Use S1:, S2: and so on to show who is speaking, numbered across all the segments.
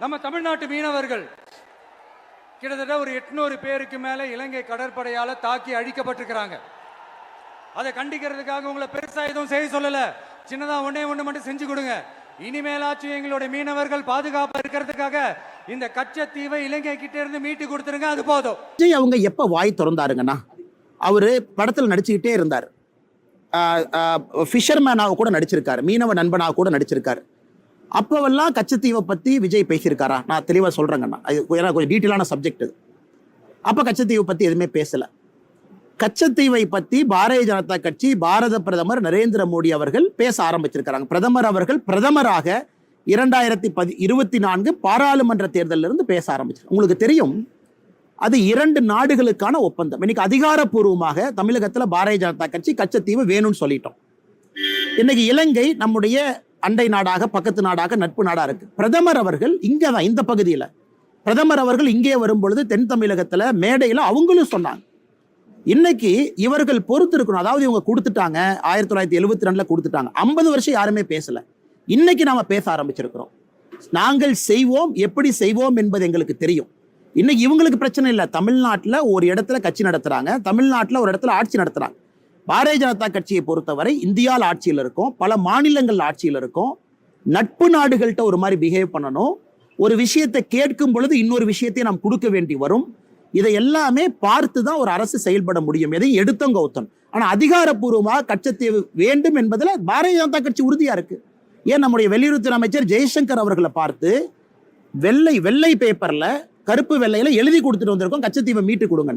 S1: நம்ம தமிழ்நாட்டு மீனவர்கள் கிட்டத்தட்ட ஒரு எட்நூறு பேருக்கு மேல இலங்கை கடற்படையால தாக்கி அழிக்கப்பட்டிருக்கிறாங்க. அதை கண்டிக்கிறதுக்காக உங்களை பெருசா எதுவும் செய்ய சொல்லல. சின்னதா ஒன்றே ஒண்ணு மட்டும் செஞ்சு கொடுங்க. இனிமேலாச்சும் எங்களுடைய மீனவர்கள் பாதுகாப்பா இருக்கிறதுக்காக இந்த கச்சத்தீவை இலங்கை கிட்ட இருந்து மீட்டு கொடுத்துருங்க அது போதும்.
S2: விஜய் அவங்க எப்போ வாய் திறந்தாருங்கண்ணா? அவர் படத்தில் நடிச்சுக்கிட்டே இருந்தார். ஃபிஷர்மேனாக கூட நடிச்சிருக்காரு. மீனவ நண்பனாக கூட நடிச்சிருக்காரு. அப்போவெல்லாம் கச்சத்தீவை பற்றி விஜய் பேசியிருக்காரா? நான் தெளிவாக சொல்கிறேங்கண்ணா அது ஏன்னா கொஞ்சம் டீட்டெயிலான சப்ஜெக்ட் இது அப்போ கச்சத்தீவை பற்றி எதுவுமே பேசலை. கச்சத்தீவை பற்றி பாரதிய ஜனதா கட்சி பாரத பிரதமர் நரேந்திர மோடி அவர்கள் பேச ஆரம்பிச்சிருக்கிறாங்க பிரதமர் அவர்கள் பிரதமராக இரண்டாயிரத்தி பதி இருபத்தி நான்கு பாராளுமன்ற தேர்தலில் இருந்து பேச ஆரம்பிச்சு உங்களுக்கு தெரியும் அது இரண்டு நாடுகளுக்கான ஒப்பந்தம். இன்னைக்கு அதிகாரப்பூர்வமாக தமிழகத்தில் பாரதிய ஜனதா கட்சி கச்சத்தீவு வேணும்னு சொல்லிட்டோம். இன்னைக்கு இலங்கை நம்முடைய அண்டை நாடாக பக்கத்து நாடாக நட்பு நாடாக இருக்கு. பிரதமர் அவர்கள் இங்கே தான் இந்த பகுதியில். பிரதமர் அவர்கள் இங்கே வரும் பொழுது தென் தமிழகத்தில் மேடையில் அவங்களும் சொன்னாங்க. இன்னைக்கு இவர்கள் பொறுத்து இருக்கணும் அதாவது இவங்க கொடுத்துட்டாங்க. ஆயிரத்தி தொள்ளாயிரத்தி எழுபத்தி ரெண்டில் கொடுத்துட்டாங்க. ஐம்பது வருஷம் யாருமே பேசலை. இன்னைக்கு நாம் பேச ஆரம்பிச்சிருக்கிறோம். நாங்கள் செய்வோம். எப்படி செய்வோம் என்பது எங்களுக்கு தெரியும். இன்னைக்கு இவங்களுக்கு பிரச்சனை இல்லை. தமிழ்நாட்டில் ஒரு இடத்துல கட்சி நடத்துகிறாங்க தமிழ்நாட்டில் ஒரு இடத்துல ஆட்சி நடத்துறாங்க. பாரதிய ஜனதா கட்சியை பொறுத்தவரை இந்தியாவில் ஆட்சியில் இருக்கும் பல மாநிலங்கள் ஆட்சியில் இருக்கும். நட்பு நாடுகள்கிட்ட ஒரு மாதிரி பிஹேவ் பண்ணணும். ஒரு விஷயத்தை கேட்கும் பொழுது இன்னொரு விஷயத்தை நாம் கொடுக்க வேண்டி வரும். இதை எல்லாமே பார்த்து தான் ஒரு அரசு செயல்பட முடியும். எதையும் எடுத்தோம் கௌத்தம் ஆனால் அதிகாரப்பூர்வமாக கச்சத்தீவு வேண்டும் என்பதில் பாரதிய ஜனதா கட்சி உறுதியாக இருக்கு. ஏன் நம்முடைய வெளியுறவுத்துறை அமைச்சர் ஜெய்சங்கர் அவர்களை பார்த்து வெள்ளை வெள்ளை பேப்பரில் கருப்பு வெள்ளையில் எழுதி கொடுத்துட்டு வந்திருக்கோம் கச்சத்தீவை மீட்டு கொடுங்க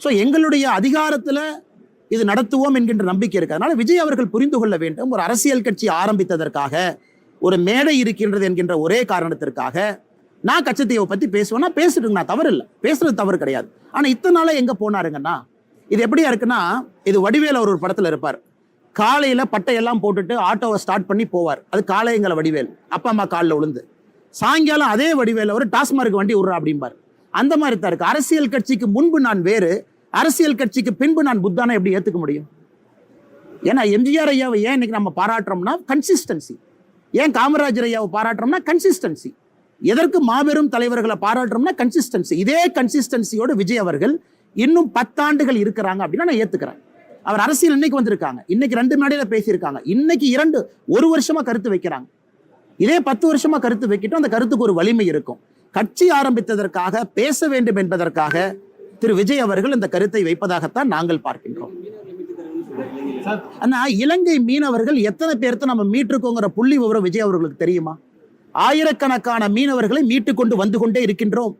S2: ஸோ எங்களுடைய அதிகாரத்தில் இது நடத்துவோம் என்கின்ற நம்பிக்கை இருக்கு. அதனால விஜய் அவர்கள் புரிந்து கொள்ள வேண்டும். ஒரு அரசியல் கட்சி ஆரம்பித்ததற்காக ஒரு மேடை இருக்கின்றது என்கின்ற ஒரே காரணத்திற்காக நான் கச்சத்தீவை பத்தி பேசுவேன்னா பேசிட்டுங்க நான் தவறு இல்லை. பேசுறது தவறு கிடையாது. ஆனா இத்தனை நாளா எங்க போனாருங்கன்னா இது எப்படியா இருக்குன்னா இது வடிவேல் ஒரு ஒரு படத்துல இருப்பார். காலையில பட்டையெல்லாம் போட்டுட்டு ஆட்டோவை ஸ்டார்ட் பண்ணி போவார். அது காலையங்கள வடிவேல். அப்பா அம்மா காலில் விழுந்து சாயங்காலம் அதே வடிவேல் ஒரு டாஸ்மார்க் வண்டி விட்றா அப்படிம்பார். அந்த மாதிரி தான் இருக்கு. அரசியல் கட்சிக்கு முன்பு நான் வேறு. அரசியல் கட்சிக்கு பின்பு நான் புத்தானை எப்படி ஏத்துக்க முடியும்? ஏன்னா எம்ஜிஆர் ஐயாவை ஏன் இன்னைக்கு நம்ம பாராட்டுறோம்னா கன்சிஸ்டன்சி ஏன் காமராஜர் ஐயாவை பாராட்டுறோம்னா கன்சிஸ்டன்சி எதற்கு மாபெரும் தலைவர்களை பாராட்டுறோம்னா கன்சிஸ்டன்சி இதே கன்சிஸ்டன்சியோட விஜய் அவர்கள் இன்னும் பத்தாண்டுகள் இருக்கிறாங்க அப்படின்னா நான் ஏத்துக்கிறேன். அவர் அரசியல் இன்னைக்கு வந்திருக்காங்க. இன்னைக்கு ரெண்டு மேடையில பேசியிருக்காங்க. இன்னைக்கு இரண்டு ஒரு வருஷமா கருத்து வைக்கிறாங்க. இதே பத்து வருஷமா கருத்து வைக்கிட்டோம் அந்த கருத்துக்கு ஒரு வலிமை இருக்கும். கட்சி ஆரம்பித்ததற்காக பேச வேண்டும் என்பதற்காக திரு விஜய் அவர்கள் இந்த கருத்தை வைப்பதாகத்தான் நாங்கள் பார்க்கின்றோம். ஆனா இலங்கை மீனவர்கள் எத்தனை பேர்த்த நம்ம மீட்டிருக்கோங்கிற புள்ளி விவரம் விஜய் அவர்களுக்கு தெரியுமா? ஆயிரக்கணக்கான மீனவர்களை மீட்டு கொண்டு வந்து கொண்டே இருக்கின்றோம்.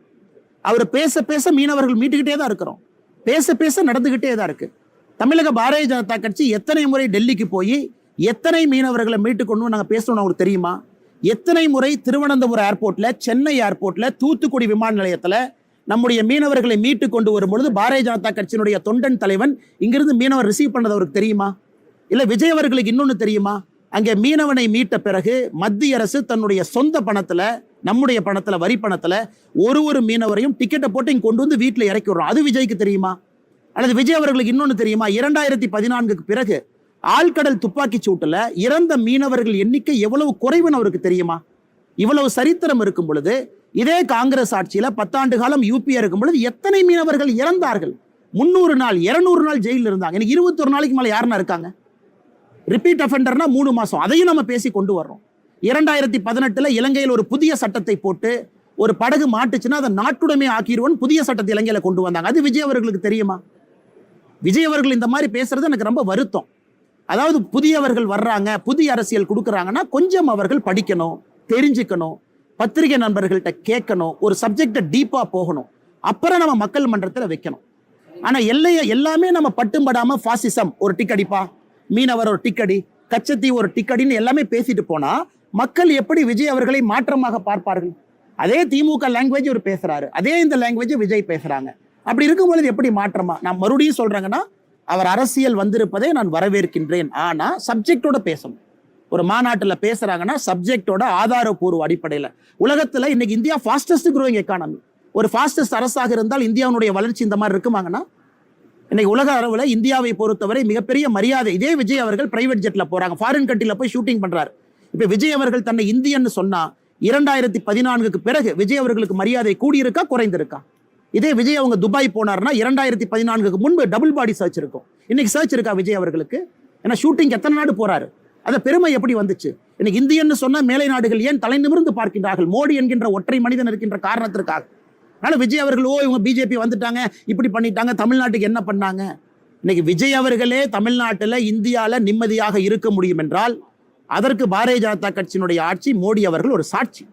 S2: அவர் பேச பேச மீனவர்கள் மீட்டுக்கிட்டே தான் இருக்கிறோம். பேச பேச நடந்துகிட்டே தான் இருக்கு. தமிழக பாரதிய ஜனதா கட்சி எத்தனை முறை டெல்லிக்கு போய் எத்தனை மீனவர்களை மீட்டு கொண்டு நாங்கள் பேசணும் அவங்களுக்கு தெரியுமா? எத்தனை முறை திருவனந்தபுரம் ஏர்போர்ட்ல சென்னை ஏர்போர்ட்ல தூத்துக்குடி விமான நிலையத்துல நம்முடைய மீனவர்களை மீட்டு கொண்டு வரும் பொழுது பாரதிய ஜனதா கட்சியினுடைய தொண்டன் தலைவன் இங்கிருந்து மீனவர் ரிசீவ் பண்ணது அவருக்கு தெரியுமா? இல்லை விஜய் அவர்களுக்கு இன்னொன்று தெரியுமா? அங்கே மீனவனை மீட்ட பிறகு மத்திய அரசு தன்னுடைய சொந்த பணத்தில் நம்முடைய பணத்தில் வரி பணத்தில் ஒரு ஒரு மீனவரையும் டிக்கெட்டை போட்டு இங்கே கொண்டு வந்து வீட்டில் இறக்கி விடுறோம். அது விஜய்க்கு தெரியுமா? அல்லது விஜய் அவர்களுக்கு இன்னொன்னு தெரியுமா? இரண்டாயிரத்தி பதினான்குக்கு பிறகு ஆழ்கடல் துப்பாக்கி சூட்டில் இறந்த மீனவர்கள் எண்ணிக்கை எவ்வளவு குறைவுன்னு அவருக்கு தெரியுமா? இவ்வளவு சரித்திரம் இருக்கும் பொழுது இதே காங்கிரஸ் ஆட்சியில் பத்தாண்டு காலம் யூபிஏ இருக்கும் பொழுது எத்தனை மீனவர்கள் இறந்தார்கள்? முன்னூறு நாள் இரநூறு நாள் ஜெயிலில் இருந்தாங்க. எனக்கு இருபத்தொரு நாளைக்கு மேலே யாருன்னா இருக்காங்க? ரிப்பீட் அஃபெண்டர்னா மூணு மாதம் அதையும் நம்ம பேசி கொண்டு வர்றோம். இரண்டாயிரத்தி பதினெட்டில் இலங்கையில் ஒரு புதிய சட்டத்தை போட்டு ஒரு படகு மாட்டுச்சுன்னா அதை நாட்டுடைமை ஆக்கிடுவோம் புதிய சட்டத்தை இலங்கையில் கொண்டு வந்தாங்க. அது விஜய் அவர்களுக்கு தெரியுமா? விஜய் அவர்கள் இந்த மாதிரி பேசுறது எனக்கு ரொம்ப வருத்தம். அதாவது புதியவர்கள் வர்றாங்க புதிய அரசியல் கொடுக்குறாங்கன்னா கொஞ்சம் அவர்கள் படிக்கணும் தெரிஞ்சுக்கணும் பத்திரிகை நண்பர்கள்ட்ட கேட்கணும் ஒரு சப்ஜெக்டை டீப்பாக போகணும். அப்புறம் நம்ம மக்கள் மன்றத்தில் வைக்கணும். ஆனால் எல்லையை எல்லாமே நம்ம பட்டும்படாம ஃபாசிசம் ஒரு டிக்கடிப்பா? மீனவர் ஒரு டிக்கடி கச்சத்தி ஒரு டிக்கடின்னு எல்லாமே பேசிட்டு போனால் மக்கள் எப்படி விஜய் அவர்களை மாற்றமாக பார்ப்பார்கள்? அதே திமுக லாங்குவேஜ் இவர் பேசுறாரு. அதே இந்த லாங்குவேஜ் விஜய் பேசுறாங்க. அப்படி இருக்கும் பொழுது எப்படி மாற்றமா? நான் மறுபடியும் சொல்றேங்கன்னா அவர் அரசியல் வந்திருப்பதை நான் வரவேற்கின்றேன். ஆனா சப்ஜெக்டோட பேசணும். ஒரு மாநாட்டில் பேசுறாங்கன்னா சப்ஜெக்டோட ஆதாரப்பூர்வ அடிப்படையில். உலகத்தில் இன்னைக்கு இந்தியா ஃபாஸ்டஸ்ட் க்ரோயிங் எக்கானமி ஒரு ஃபாஸ்டஸ்ட் அரசாக இருந்தால் இந்தியாவுடைய வளர்ச்சி இந்த மாதிரி இருக்குமாங்கன்னா இன்னைக்கு உலக அளவில் இந்தியாவை பொறுத்தவரை மிகப்பெரிய மரியாதை இதே விஜய் அவர்கள் பிரைவேட் ஜெட்டில் போகிறாங்க ஃபாரின் கண்ட்ரியில் போய் ஷூட்டிங் பண்ணுறாரு இப்போ விஜய் அவர்கள் தன்னை இந்தியன்னு சொன்னால் இரண்டாயிரத்தி பதினான்குக்கு பிறகு விஜய் அவர்களுக்கு மரியாதை கூடியிருக்கா குறைந்திருக்கா? இதே விஜய் அவங்க துபாய் போனார்னா இரண்டாயிரத்தி பதினான்குக்கு முன்பு டபுள் பாடி சர்ச் இருக்கும். இன்னைக்கு சர்ச் இருக்கா விஜய் அவர்களுக்கு? ஏன்னா ஷூட்டிங் எத்தனை நாடு போறாரு? அந்த பெருமை எப்படி வந்துச்சு? இன்னைக்கு இந்தியன்னு சொன்னால் மேலை நாடுகள் ஏன் தலை நிமிர்ந்து பார்க்கின்றார்கள்? மோடி என்கின்ற ஒற்றை மனிதன் இருக்கின்ற காரணத்திற்காக. அதனால விஜய் அவர்கள் ஓ இவங்க பிஜேபி வந்துட்டாங்க இப்படி பண்ணிட்டாங்க தமிழ்நாட்டுக்கு என்ன பண்ணாங்க? இன்னைக்கு விஜய் அவர்களே தமிழ்நாட்டில் இந்தியாவில் நிம்மதியாக இருக்க முடியும் என்றால் அதற்கு பாரதிய ஜனதா கட்சியினுடைய ஆட்சி மோடி அவர்கள் ஒரு சாட்சி.